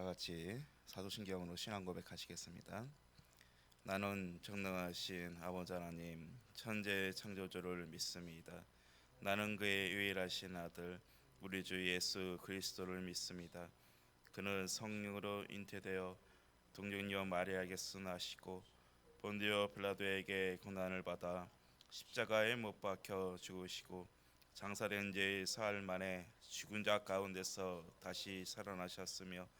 다 같이 사도신경으로 신앙 고백하시겠습니다. 나는 정능하신 아버지 하나님 천재 창조주를 믿습니다. 나는 그의 유일하신 아들 우리 주 예수 그리스도를 믿습니다. 그는 성령으로 잉태되어 동정녀 마리아에게서 나시고 본디오 빌라도에게 고난을 받아 십자가에 못 박혀 죽으시고 장사된 지 사흘 만에 죽은 자 가운데서 다시 살아나셨으며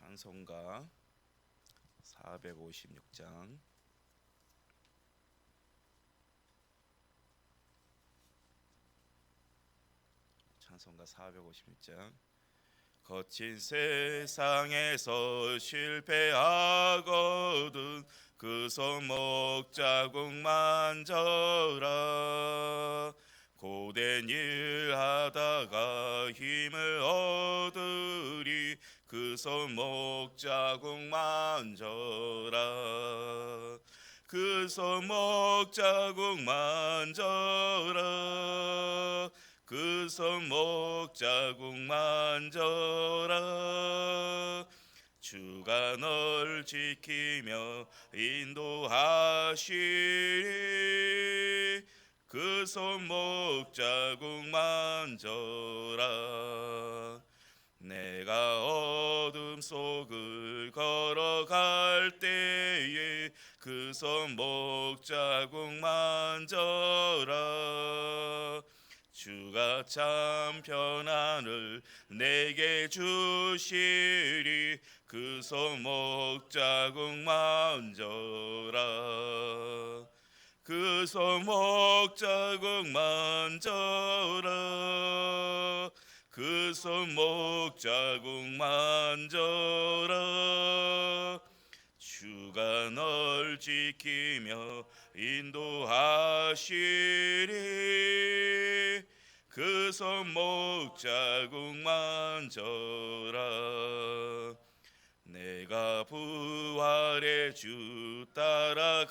우리 찬송가 456장. 찬송가 456장. 거친 세상에서 실패하거든 그 손목 자국 만져라. 고된 일 하다가 힘을 얻으리 그 손 목 자국 만져라. 그 손 목 자국 만져라. 그 손 목 자국 만져라. 주가 널 지키며 인도하시리. 그 손목 자국 만져라 내가 어둠 속을 걸어갈 때에 그 손 목 자국 만져라. 주가 참 편안을 내게 주시리. 그 손 목 자국 만져라. 그 손목 자국 만져라 그 손목 자국 만져라. 주가 널 지키며 인도하시리. 그 손목 자국 만져라. 내가 부활의 주 따라가려며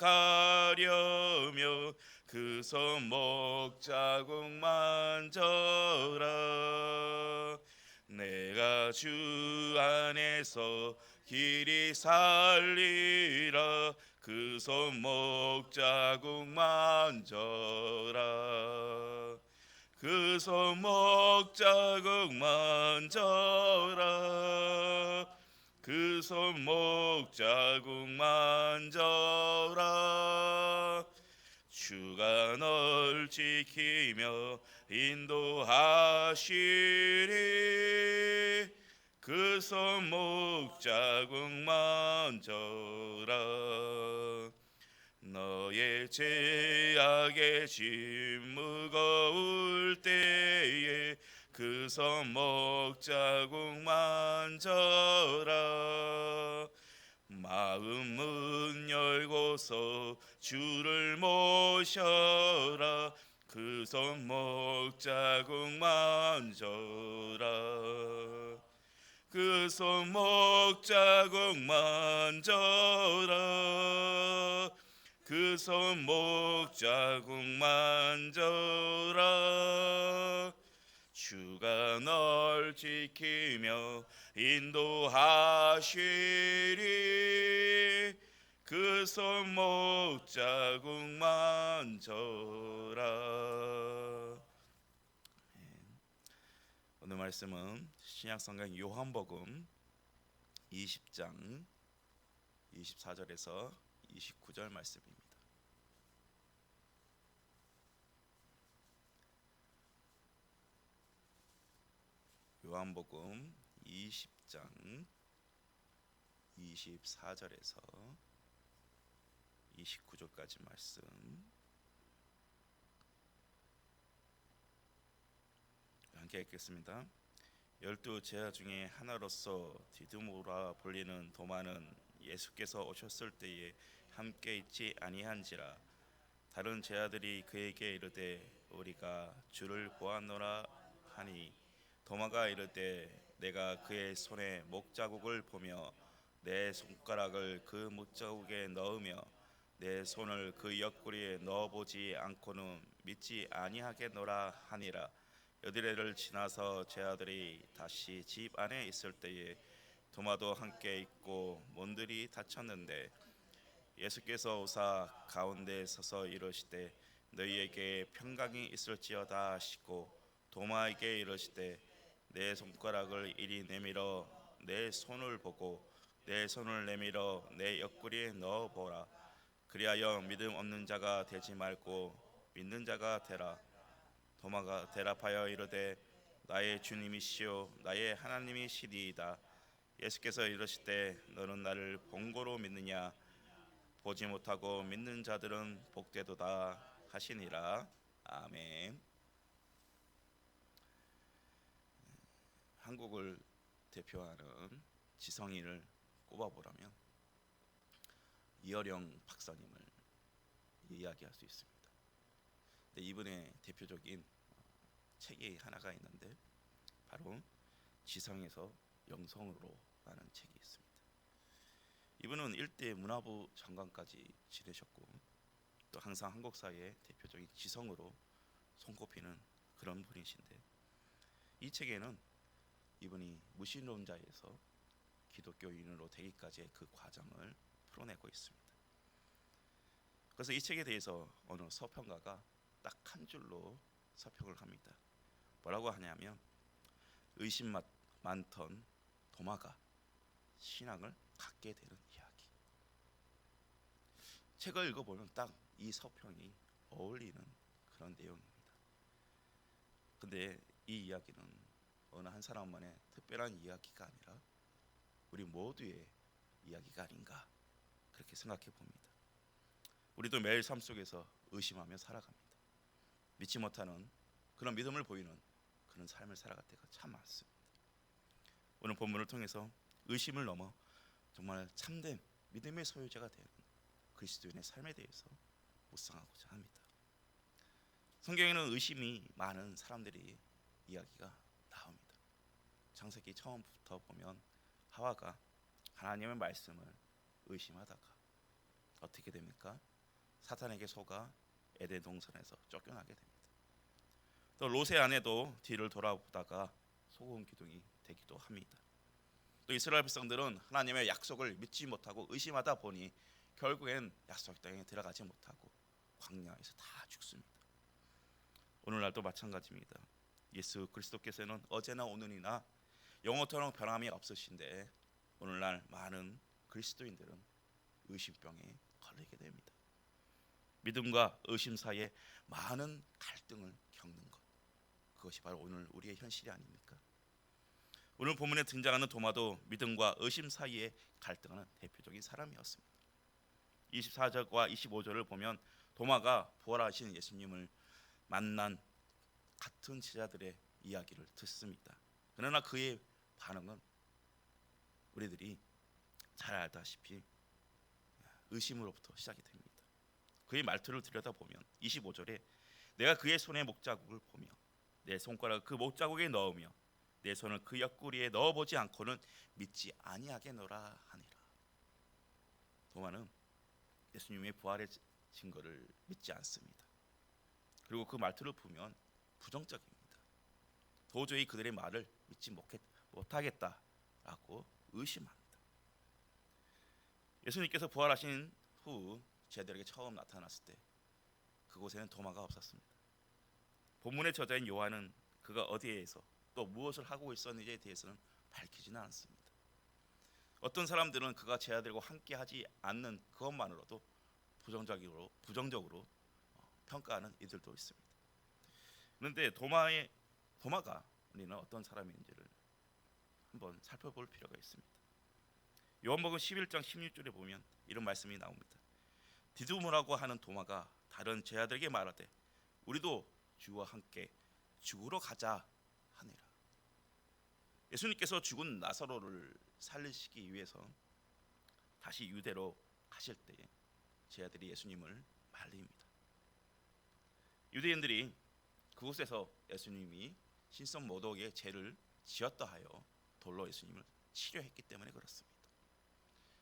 그 손목 자국 만져라. 내가 주 안에서 길이 살리라. 그 손목 자국 만져라. 그 손목 자국 만져라. 그 손목 자국 만져라 주가 널 지키며 인도하시리. 그 손목 자국 만져라. 너의 죄악의 짐 무거울 때에 그 손목 자국 만져라 마음 문 열고서 주를 모셔라. 그 손 목 자국 만져라. 그 손 목 자국 만져라. 그 손 목 자국 만져라. 주가 널 지키며 인도하시리 그 손 목 자국 만 져라 오늘 말씀은 신약성경 요한복음 20장 24절에서 29절 말씀입니다. 요한복음 20장 24절에서 29절까지 말씀. 함께 읽겠습니다. 열두 제자 중에 하나로서 디드모라 불리는 도마는 예수께서 오셨을 때에 함께 있지 아니한지라 다른 제자들이 그에게 이르되 우리가 주를 보았노라 하니 도마가 이르되 내가 그의 손에 목자국을 보며 내 손가락을 그 목자국에 넣으며 내 손을 그 옆구리에 넣어보지 않고는 믿지 아니하겠노라 하니라. 여드레를 지나서 제 아들이 다시 집 안에 있을 때에 도마도 함께 있고 문들이 닫혔는데 예수께서 오사 가운데 서서 이르시되 너희에게 평강이 있을지어다 하시고 도마에게 이르시되 내 손가락을 이리 내밀어 내 손을 보고 내 손을 내밀어 내 옆구리에 넣어 보라. 그리하여 믿음 없는 자가 되지 말고 믿는 자가 되라. 도마가 대답하여 이르되 나의 주님이시요 나의 하나님이시리이다. 예수께서 이르시되 너는 나를 본고로 믿느냐? 보지 못하고 믿는 자들은 복되도다 하시니라. 아멘 한국을 대표하는 지성인을 꼽아보라면 이어령 박사님을 이야기할 수 있습니다. 근데 이분의 대표적인 책이 하나가 있는데 바로 지성에서 영성으로라는 책이 있습니다. 이분은 일대 문화부 장관까지 지내셨고 또 항상 한국 사회의 대표적인 지성으로 손꼽히는 그런 분이신데 이 책에는 이분이 무신론자에서 기독교인으로 되기까지의 그 과정을 풀어내고 있습니다. 그래서 이 책에 대해서 어느 서평가가 딱 한 줄로 서평을 합니다. 뭐라고 하냐면 의심 많던 도마가 신앙을 갖게 되는 이야기. 책을 읽어보면 딱 이 서평이 어울리는 그런 내용입니다. 근데 이 이야기는 어느 한 사람만의 특별한 이야기가 아니라 우리 모두의 이야기가 아닌가 그렇게 생각해 봅니다. 우리도 매일 삶 속에서 의심하며 살아갑니다. 믿지 못하는 그런 믿음을 보이는 그런 삶을 살아갈 때가 참 많습니다. 오늘 본문을 통해서 의심을 넘어 정말 참된 믿음의 소유자가 되는 그리스도인의 삶에 대해서 묵상하고자 합니다. 성경에는 의심이 많은 사람들이 이야기가. 창세기 처음부터 보면 하와가 하나님의 말씀을 의심하다가 어떻게 됩니까? 사탄에게 속아 에덴 동산에서 쫓겨나게 됩니다. 또 롯의 아내도 뒤를 돌아보다가 소금 기둥이 되기도 합니다. 또 이스라엘 백성들은 하나님의 약속을 믿지 못하고 의심하다 보니 결국엔 약속 땅에 들어가지 못하고 광야에서 다 죽습니다. 오늘날도 마찬가지입니다. 예수 그리스도께서는 어제나 오늘이나 영원토록 변함이 없으신데 오늘날 많은 그리스도인들은 의심병에 걸리게 됩니다. 믿음과 의심 사이에 많은 갈등을 겪는 것 그것이 바로 오늘 우리의 현실이 아닙니까? 오늘 본문에 등장하는 도마도 믿음과 의심 사이에 갈등하는 대표적인 사람이었습니다. 24절과 25절을 보면 도마가 부활하신 예수님을 만난 같은 제자들의 이야기를 듣습니다. 그러나 그의 반응은 우리들이 잘 알다시피 의심으로부터 시작이 됩니다. 그의 말투를 들여다보면 25절에 내가 그의 손에 목자국을 보며 내 손가락을 그 목자국에 넣으며 내 손을 그 옆구리에 넣어보지 않고는 믿지 아니하겠노라 하니라. 도마는 예수님의 부활의 증거를 믿지 않습니다. 그리고 그 말투를 보면 부정적입니다. 도저히 그들의 말을 믿지 못 하겠다라고 의심합니다. 예수님께서 부활하신 후 제들에게 처음 나타났을 때 그곳에는 도마가 없었습니다. 본문의 저자인 요한은 그가 어디에서 또 무엇을 하고 있었는지에 대해서는 밝히지는 않습니다. 어떤 사람들은 그가 제 아들과 함께하지 않는 그것만으로도 부정적으로 부정적으로 어, 평가하는 이들도 있습니다. 그런데 도마의 도마가 우리는 어떤 사람인지를 한번 살펴볼 필요가 있습니다. 요한복음 11장 16절에 보면 이런 말씀이 나옵니다. 디두므라고 하는 도마가 다른 제자들에게 말하되 우리도 주와 함께 죽으러 가자 하니라. 예수님께서 죽은 나사로를 살리시기 위해서 다시 유대로 가실 때에 제자들이 예수님을 말립니다. 유대인들이 그곳에서 예수님이 신성 모독의 죄를 지었다 하여 돌로 예수님을 치료했기 때문에 그렇습니다.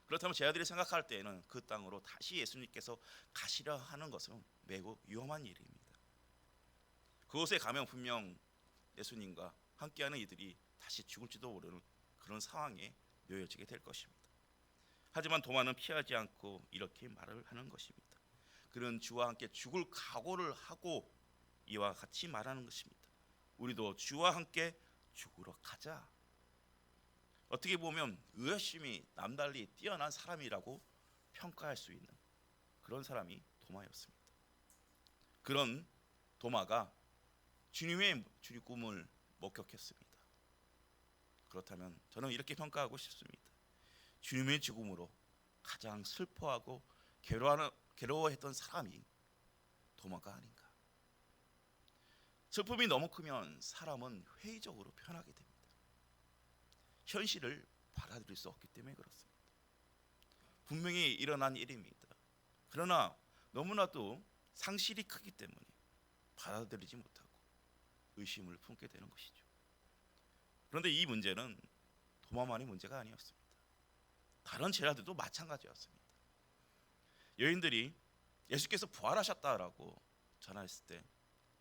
그렇다면 제자들이 생각할 때에는 그 땅으로 다시 예수님께서 가시려 하는 것은 매우 위험한 일입니다. 그곳에 가면 분명 예수님과 함께하는 이들이 다시 죽을지도 모르는 그런 상황에 놓여지게 될 것입니다. 하지만 도마는 피하지 않고 이렇게 말을 하는 것입니다. 그는 주와 함께 죽을 각오를 하고 이와 같이 말하는 것입니다. 우리도 주와 함께 죽으러 가자. 어떻게 보면 의심이 남달리 뛰어난 사람이라고 평가할 수 있는 그런 사람이 도마였습니다. 그런 도마가 주님의 주님 꿈을 목격했습니다. 그렇다면 저는 이렇게 평가하고 싶습니다. 주님의 죽음으로 가장 슬퍼하고 괴로워했던 사람이 도마가 아닌가. 슬픔이 너무 크면 사람은 회의적으로 변하게 됩니다. 현실을 받아들일 수 없기 때문에 그렇습니다. 분명히 일어난 일입니다. 그러나 너무나도 상실이 크기 때문에 받아들이지 못하고 의심을 품게 되는 것이죠. 그런데 이 문제는 도마만의 문제가 아니었습니다. 다른 제자들도 마찬가지였습니다. 여인들이 예수께서 부활하셨다라고 전했을 때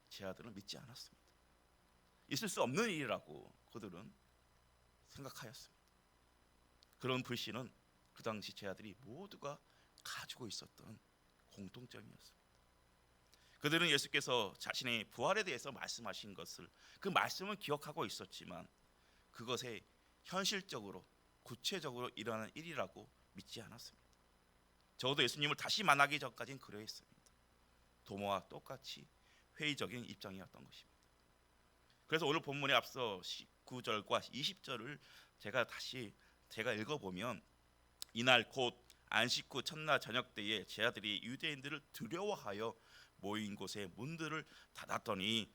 제자들은 믿지 않았습니다. 있을 수 없는 일이라고 그들은 생각하였습니다. 그런 불신은 그 당시 제자들이 모두가 가지고 있었던 공통점이었습니다. 그들은 예수께서 자신의 부활에 대해서 말씀하신 것을 그 말씀을 기억하고 있었지만 그것에 현실적으로 구체적으로 일어나는 일이라고 믿지 않았습니다. 적어도 예수님을 다시 만나기 전까지는 그러했습니다. 도모와 똑같이 회의적인 입장이었던 것입니다. 그래서 오늘 본문에 앞서 19절과 20절을 제가 다시 제가 읽어보면 이날 곧 안식 후 첫날 저녁 때에 제자들이 유대인들을 두려워하여 모인 곳에 문들을 닫았더니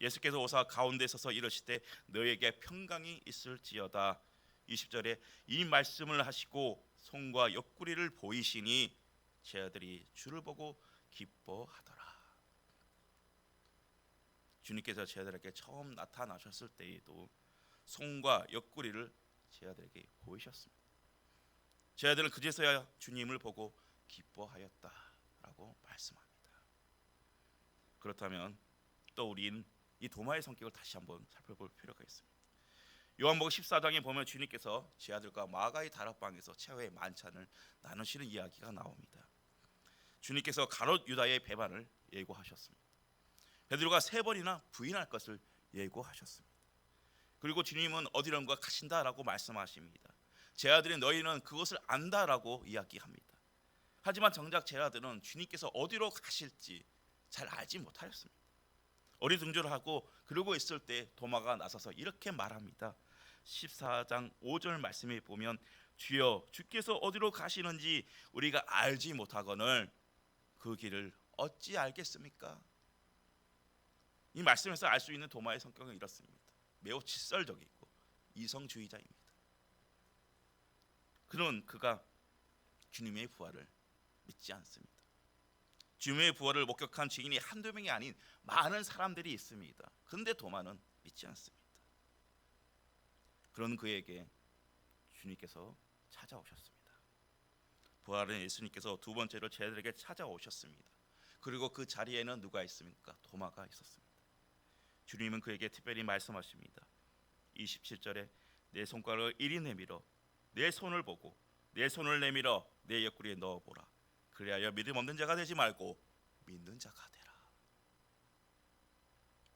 예수께서 오사 가운데 서서 이르시되 너에게 평강이 있을지어다. 20절에 이 말씀을 하시고 손과 옆구리를 보이시니 제자들이 주를 보고 기뻐하더라 주님께서 제자들에게 처음 나타나셨을 때에도 손과 옆구리를 제자들에게 보이셨습니다. 제자들은 그제서야 주님을 보고 기뻐하였다라고 말씀합니다. 그렇다면 또 우린 이 도마의 성격을 다시 한번 살펴볼 필요가 있습니다. 요한복음 14장에 보면 주님께서 제자들과 마가의 다락방에서 최후의 만찬을 나누시는 이야기가 나옵니다. 주님께서 가롯 유다의 배반을 예고하셨습니다. 베드로가 세 번이나 부인할 것을 예고하셨습니다. 그리고 주님은 어디론가 가신다라고 말씀하십니다. 제 아들이 너희는 그것을 안다라고 이야기합니다. 하지만 정작 제 아들은 주님께서 어디로 가실지 잘 알지 못하였습니다. 어리둥절하고 그러고 있을 때 도마가 나서서 이렇게 말합니다. 14장 5절 말씀에 보면 주여 주께서 어디로 가시는지 우리가 알지 못하거늘 그 길을 어찌 알겠습니까? 이 말씀에서 알 수 있는 도마의 성격은 이렇습니다. 매우 칫솔적이고 이성주의자입니다. 그는 그가 주님의 부활을 믿지 않습니다. 주님의 부활을 목격한 증인이 한두 명이 아닌 많은 사람들이 있습니다. 근데 도마는 믿지 않습니다. 그런 그에게 주님께서 찾아오셨습니다. 부활은 예수님께서 두 번째로 제자들에게 찾아오셨습니다. 그리고 그 자리에는 누가 있습니까? 도마가 있었습니다. 주님은 그에게 특별히 말씀하십니다. 27절에 내 손가락을 이리 내밀어 내 손을 보고 내 손을 내밀어 내 옆구리에 넣어 보라. 그리하여 믿음 없는 자가 되지 말고 믿는 자가 되라.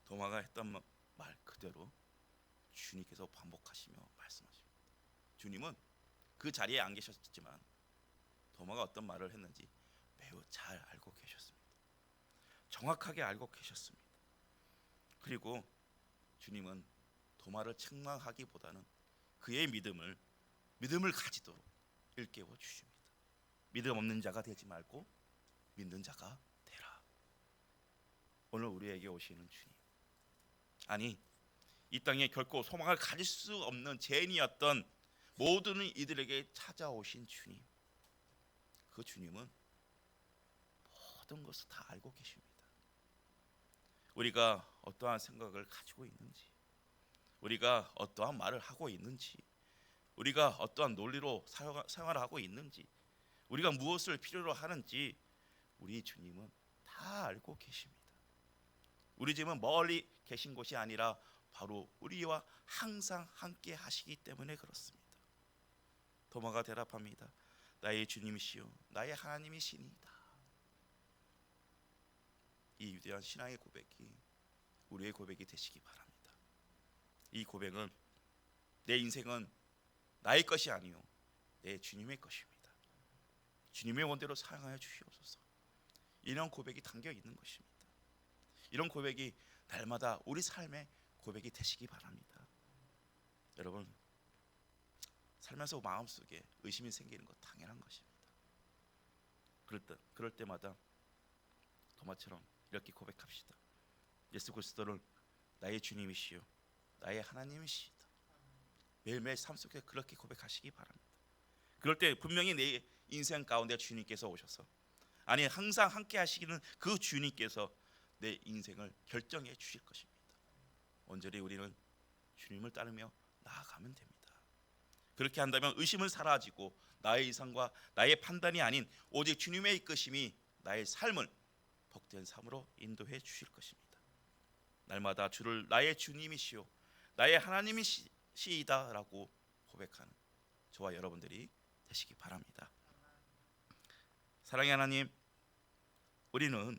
도마가 했던 말 그대로 주님께서 반복하시며 말씀하십니다. 주님은 그 자리에 안 계셨지만 도마가 어떤 말을 했는지 매우 잘 알고 계셨습니다. 정확하게 알고 계셨습니다. 그리고 주님은 도마를 책망하기보다는 그의 믿음을 믿음을 가지도록 일깨워 주십니다. 믿음 없는 자가 되지 말고 믿는 자가 되라. 오늘 우리에게 오시는 주님. 아니 이 땅에 결코 소망을 가질 수 없는 죄인이었던 모든 이들에게 찾아오신 주님. 그 주님은 모든 것을 다 알고 계십니다. 우리가 어떠한 생각을 가지고 있는지, 우리가 어떠한 말을 하고 있는지, 우리가 어떠한 논리로 사용- 생활을 하고 있는지, 우리가 무엇을 필요로 하는지 우리 주님은 다 알고 계십니다. 우리 집은 멀리 계신 곳이 아니라 바로 우리와 항상 함께 하시기 때문에 그렇습니다. 도마가 대답합니다. 나의 주님이시요 나의 하나님이시니이다. 이 위대한 신앙의 고백이 우리의 고백이 되시기 바랍니다. 이 고백은 내 인생은 나의 것이 아니요 내 주님의 것입니다. 주님의 원대로 사용하여 주시옵소서. 이런 고백이 담겨 있는 것입니다. 이런 고백이 날마다 우리 삶의 고백이 되시기 바랍니다. 여러분 살면서 마음속에 의심이 생기는 것 당연한 것입니다. 그럴 때 그럴 때마다 도마처럼 이렇게 고백합시다. 예수 그리스도를 나의 주님이시요 나의 하나님이시다. 매일매일 삶 속에 그렇게 고백하시기 바랍니다. 그럴 때 분명히 내 인생 가운데 주님께서 오셔서 아니 항상 함께 하시기는 그 주님께서 내 인생을 결정해 주실 것입니다. 온전히 우리는 주님을 따르며 나아가면 됩니다. 그렇게 한다면 의심은 사라지고 나의 이상과 나의 판단이 아닌 오직 주님의 이끄심이 나의 삶을 복된 삶으로 인도해 주실 것입니다. 날마다 주를 나의 주님이시요 나의 하나님이시이다라고 고백하는 저와 여러분들이 되시기 바랍니다. 사랑의 하나님, 우리는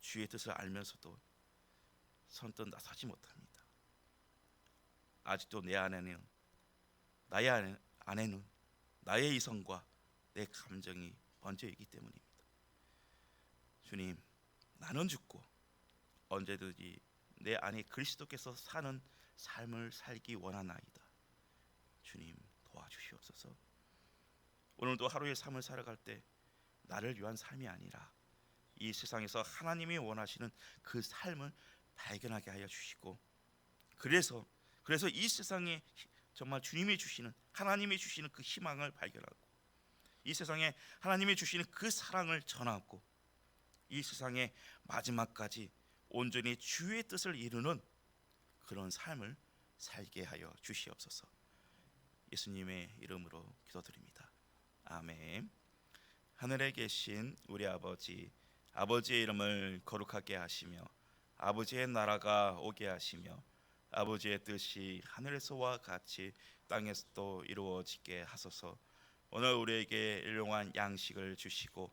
주의 뜻을 알면서도 선뜻 나서지 못합니다. 아직도 내 안에는 나의 안에, 안에는 나의 이성과 내 감정이 있기 때문입니다. 주님, 나는 죽고 언제든지 내 안에 그리스도께서 사는 삶을 살기 원하나이다. 주님 도와주시옵소서. 오늘도 하루의 삶을 살아갈 때 나를 위한 삶이 아니라 이 세상에서 하나님이 원하시는 그 삶을 발견하게 하여 주시고 그래서 그래서 이 세상에 정말 주님이 주시는 하나님이 주시는 그 희망을 발견하고 이 세상에 하나님이 주시는 그 사랑을 전하고 이 세상의 마지막까지 온전히 주의 뜻을 이루는 그런 삶을 살게 하여 주시옵소서. 예수님의 이름으로 기도드립니다. 아멘. 하늘에 계신 우리 아버지 아버지의 이름을 거룩하게 하시며 아버지의 나라가 오게 하시며 아버지의 뜻이 하늘에서와 같이 땅에서도 이루어지게 하소서. 오늘 우리에게 일용한 양식을 주시고